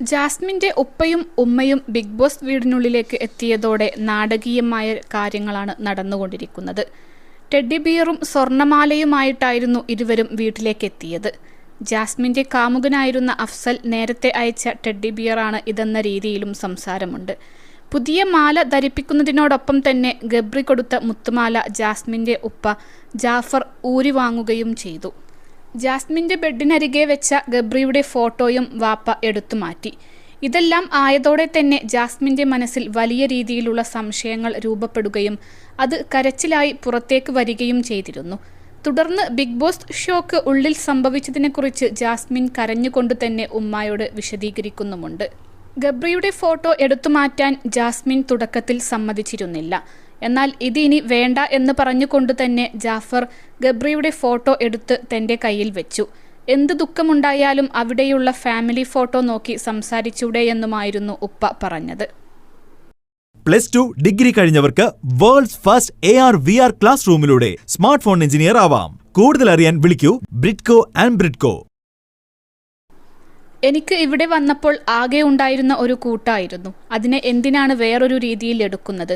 ജാസ്മിന്റെ ഉപ്പയും ഉമ്മയും ബിഗ് ബോസ് വീടിനുള്ളിലേക്ക് എത്തിയതോടെ നാടകീയമായ കാര്യങ്ങളാണ് നടന്നുകൊണ്ടിരിക്കുന്നത്. ടെഡ്ഡി ബിയറും സ്വർണമാലയുമായിട്ടായിരുന്നു ഇരുവരും വീട്ടിലേക്ക് എത്തിയത് ജാസ്മിന്റെ കാമുകനായിരുന്ന അഫ്സൽ നേരത്തെ അയച്ച ടെഡ്ഡി ബിയറാണ് ഇതെന്ന രീതിയിലും സംസാരമുണ്ട്. പുതിയ മാല ധരിപ്പിക്കുന്നതിനോടൊപ്പം തന്നെ ഗബ്രി കൊടുത്ത മുത്തുമാല ജാസ്മിന്റെ ഉപ്പ ജാഫർ ഊരി വാങ്ങുകയും ചെയ്തു. ജാസ്മിന്റെ ബെഡിനരികെ വെച്ച ഗബ്രിയുടെ ഫോട്ടോയും വാപ്പ എടുത്തു മാറ്റി. ഇതെല്ലാം ആയതോടെ തന്നെ ജാസ്മിന്റെ മനസ്സിൽ വലിയ രീതിയിലുള്ള സംശയങ്ങൾ രൂപപ്പെടുകയും അത് കരച്ചിലായി പുറത്തേക്ക് വരികയും ചെയ്തിരുന്നു. തുടർന്ന് ബിഗ് ബോസ് ഷോക്ക് ഉള്ളിൽ സംഭവിച്ചതിനെക്കുറിച്ച് ജാസ്മിൻ കരഞ്ഞുകൊണ്ട് തന്നെ ഉമ്മായോട് വിശദീകരിക്കുന്നുമുണ്ട്. ഗബ്രിയുടെ ഫോട്ടോ എടുത്തുമാറ്റാൻ ജാസ്മിൻ തുടക്കത്തിൽ സമ്മതിച്ചിരുന്നില്ല. എന്നാൽ ഇതിനി വേണ്ട എന്ന് പറഞ്ഞുകൊണ്ട് തന്നെ ജാഫർ ഗബ്രിയുടെ ഫോട്ടോ എടുത്ത് തന്റെ കയ്യിൽ വെച്ചു. എന്ത് ദുഃഖമുണ്ടായാലും അവിടെയുള്ള ഫാമിലി ഫോട്ടോ നോക്കി സംസാരിച്ചൂടെ എന്നുമായിരുന്നു ഉപ്പ പറഞ്ഞത്. Plus two degree കഴിഞ്ഞവർക്ക് world's first A R V R class റൂമിലൂടെ smart phone engineer ആവാം. കൂടുതൽ അറിയാൻ വിളിക്കൂ ബ്രിഡ്കോ ആൻഡ് ബ്രിഡ്കോ. എനിക്ക് ഇവിടെ വന്നപ്പോൾ ആകെ ഉണ്ടായിരുന്ന ഒരു കൂട്ടായിരുന്നു. അതിനെ എന്തിനാണ് വേറൊരു രീതിയിൽ എടുക്കുന്നത്?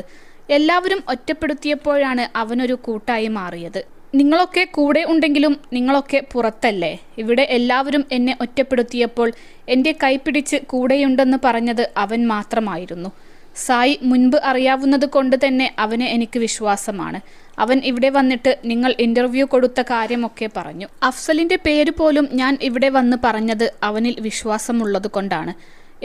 എല്ലാവരും ഒറ്റപ്പെടുത്തിയപ്പോഴാണ് അവനൊരു കൂട്ടായി മാറിയത്. നിങ്ങളൊക്കെ കൂടെ ഉണ്ടെങ്കിലും നിങ്ങളൊക്കെ പുറത്തല്ലേ? ഇവിടെ എല്ലാവരും എന്നെ ഒറ്റപ്പെടുത്തിയപ്പോൾ എന്റെ കൈപിടിച്ച് കൂടെയുണ്ടെന്ന് പറഞ്ഞത് അവൻ മാത്രമായിരുന്നു. സായി മുൻപ് അറിയാവുന്നത് കൊണ്ട് തന്നെ അവന് എനിക്ക് വിശ്വാസമാണ്. അവൻ ഇവിടെ വന്നിട്ട് നിങ്ങൾ ഇന്റർവ്യൂ കൊടുത്ത കാര്യമൊക്കെ പറഞ്ഞു. അഫ്സലിന്റെ പേര് പോലും ഞാൻ ഇവിടെ വന്ന് പറഞ്ഞത് അവനിൽ വിശ്വാസമുള്ളത് കൊണ്ടാണ്.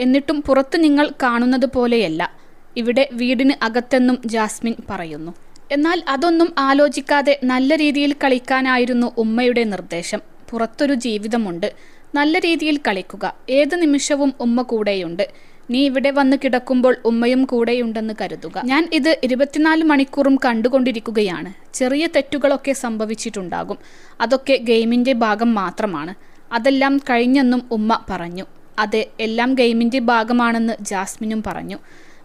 എന്നിട്ടും പുറത്ത് നിങ്ങൾ കാണുന്നത് പോലെയല്ല. ഇവിടെ വീടിന് അകത്തെന്നും ജാസ്മിൻ പറയുന്നു. എന്നാൽ അതൊന്നും ആലോചിക്കാതെ നല്ല രീതിയിൽ കളിക്കാനായിരുന്നു ഉമ്മയുടെ നിർദ്ദേശം. പുറത്തൊരു ജീവിതമുണ്ട്. നല്ല രീതിയിൽ കളിക്കുക. ഏത് നിമിഷവും ഉമ്മ കൂടെയുണ്ട്. നീ ഇവിടെ വന്ന് കിടക്കുമ്പോൾ ഉമ്മയും കൂടെയുണ്ടെന്ന് കരുതുക. ഞാൻ ഇത് ഇരുപത്തിനാല് മണിക്കൂറും കണ്ടുകൊണ്ടിരിക്കുകയാണ്. ചെറിയ തെറ്റുകളൊക്കെ സംഭവിച്ചിട്ടുണ്ടാകും. അതൊക്കെ ഗെയിമിന്റെ ഭാഗം മാത്രമാണ്. അതെല്ലാം കഴിഞ്ഞെന്നും ഉമ്മ പറഞ്ഞു. അതെ എല്ലാം ഗെയിമിന്റെ ഭാഗമാണെന്ന് ജാസ്മിനും പറഞ്ഞു.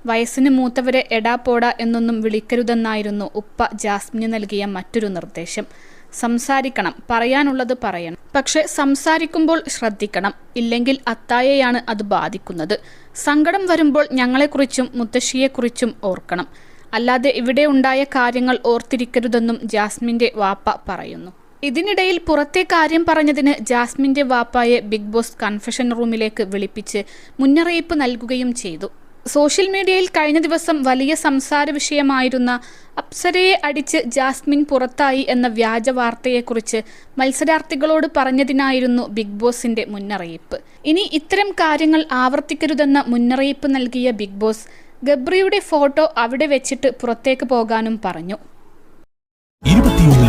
വയസ്സിന് മൂത്തവരെ എടാ പോടാ എന്നൊന്നും വിളിക്കരുതെന്നായിരുന്നു ഉപ്പ ജാസ്മിന് നൽകിയ മറ്റൊരു നിർദ്ദേശം. സംസാരിക്കണം പറയാനുള്ളത് പറയണം. പക്ഷെ സംസാരിക്കുമ്പോൾ ശ്രദ്ധിക്കണം ഇല്ലെങ്കിൽ അത്തായെയാണ് അത് ബാധിക്കുന്നത്. സങ്കടം വരുമ്പോൾ ഞങ്ങളെക്കുറിച്ചും മുത്തശ്ശിയെക്കുറിച്ചും ഓർക്കണം. അല്ലാതെ ഇവിടെ ഉണ്ടായ കാര്യങ്ങൾ ഓർത്തിരിക്കരുതെന്നും ജാസ്മിന്റെ വാപ്പ പറയുന്നു. ഇതിനിടയിൽ പുറത്തെ കാര്യം പറഞ്ഞതിന് ജാസ്മിന്റെ വാപ്പായെ ബിഗ് ബോസ് കൺഫെഷൻ റൂമിലേക്ക് വിളിപ്പിച്ച് മുന്നറിയിപ്പ് നൽകുകയും ചെയ്തു. സോഷ്യൽ മീഡിയയിൽ കഴിഞ്ഞ ദിവസം വലിയ സംസാര വിഷയമായിരുന്ന അപ്സരയെ അടിച്ച് ജാസ്മിൻ പുറത്തായി എന്ന വ്യാജ വാർത്തയെക്കുറിച്ച് മത്സരാർത്ഥികളോട് പറഞ്ഞതിനായിരുന്നു ബിഗ് ബോസിന്റെ മുന്നറിയിപ്പ്. ഇനി ഇത്തരം കാര്യങ്ങൾ ആവർത്തിക്കരുതെന്ന മുന്നറിയിപ്പ് നൽകിയ ബിഗ് ബോസ് ഗബ്രിയുടെ ഫോട്ടോ അവിടെ വെച്ചിട്ട് പുറത്തേക്ക് പോകാനും പറഞ്ഞു.